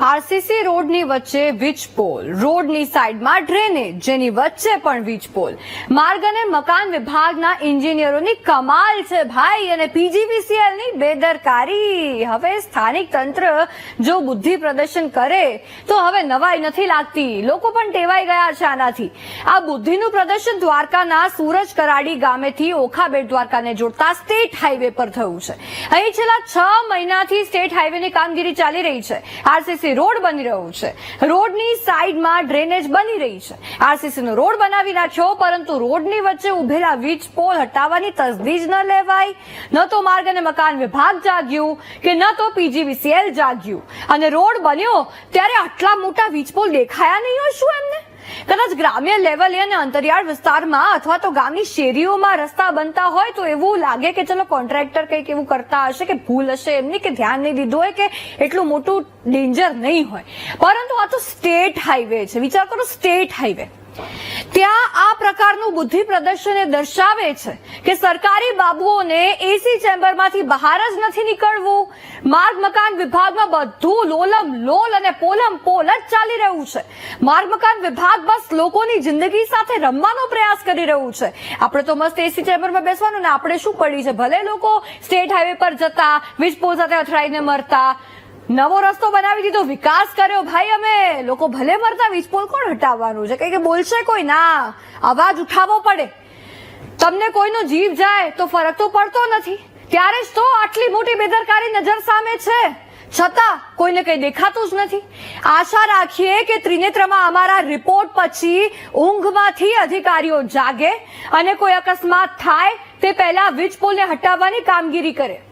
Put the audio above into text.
RCC રોડની વચ્ચે વીજ પોલ. રોડની સાઈડમાં ડ્રેનેજ, જેની વચ્ચે પણ વીજ પોલ. માર્ગ અને મકાન વિભાગના એન્જિનિયરોની કમાલ છે ભાઈ અને પીજીવીસીએલની બેદરકારી. હવે સ્થાનિક તંત્ર જો બુદ્ધિ પ્રદર્શન કરે, તો હવે નવાઈ નથી લાગતી. લોકો પણ ટેવાઈ ગયા છે આનાથી. આ બુદ્ધિનું પ્રદર્શન દ્વારકાના સુરજ કરાડી ગામેથી ઓખા બેટ દ્વારકાને જોડતા સ્ટેટ હાઈવે પર થયું છે. અહીં છેલ્લા છ મહિનાથી સ્ટેટ હાઈવેની કામગીરી ચાલી રહી છે. આરસીસી રોડ બની રહ્યો છે. રોડની સાઈડમાં ડ્રેનેજ બની રહી છે. આરસીસી નો રોડ બનાવી નાખ્યો, પરંતુ રોડની વચ્ચે ઉભેલા વીજ પોલ હટાવવાની તસદી જ ન લેવાય ન તો માર્ગ અને મકાન વિભાગ જાગ્યું કે ન તો પીજીવીસીએલ જાગ્યું. અને રોડ બન્યો ત્યારે આટલા મોટા વીજ પોલ દેખાયા નહીં હોય શું એમને? કદાચ ગ્રામ્ય લેવલે અને અંતરિયાળ વિસ્તારમાં અથવા તો ગામની શેરીઓમાં રસ્તા બનતા હોય તો એવું લાગે કે ચલો કોન્ટ્રાક્ટર કંઈક એવું કરતા હશે કે ભૂલ હશે એમની કે ધ્યાન નહીં દીધું હોય કે એટલું મોટું ડેન્જર નહીં હોય. પરંતુ આ તો સ્ટેટ હાઈવે છે. વિચાર કરો સ્ટેટ હાઈવે ત્યાં આ પ્રકારનું બુદ્ધિ પ્રદર્શન એ દર્શાવે છે કે સરકારી બાબુઓને એસી ચેમ્બરમાંથી બહાર જ નથી નીકળવું. માર્ગ મકાન વિભાગમાં બધું લોલમ લોલ અને પોલમ પોલ જ ચાલી રહ્યું છે. માર્ગ મકાન વિભાગ બસ લોકોની જિંદગી સાથે રમવાનો પ્રયાસ કરી રહ્યું છે. આપણે તો મસ્ત એસી ચેમ્બરમાં બેસવાનું ને આપણે શું પડી છે? ભલે લોકો સ્ટેટ હાઈવે પર જતા વીજ સાથે અથડાઈને મરતા નવો રસ્તો બનાવી દીધો, વિકાસ કર્યો. ભાઈ, અમે લોકો ભલે મરતા, વીજપોલ કોણ હટાવવાનું છે? કે બોલશે કોઈ? ના, અવાજ ઉઠાવવો પડે. તમને કોઈનો જીવ જાય તો ફરક તો પડતો નથી. ત્યારે જ તો આટલી મોટી બેદરકારી નજર સામે છે. છતાં કોઈને કઈ દેખાતું જ નથી. આશા રાખીએ કે ત્રિનેત્રમાં અમારા રિપોર્ટ પછી ઊંઘમાંથી અધિકારીઓ જાગે અને કોઈ અકસ્માત થાય, તે પહેલા વીજ પોલને હટાવવાની કામગીરી કરે.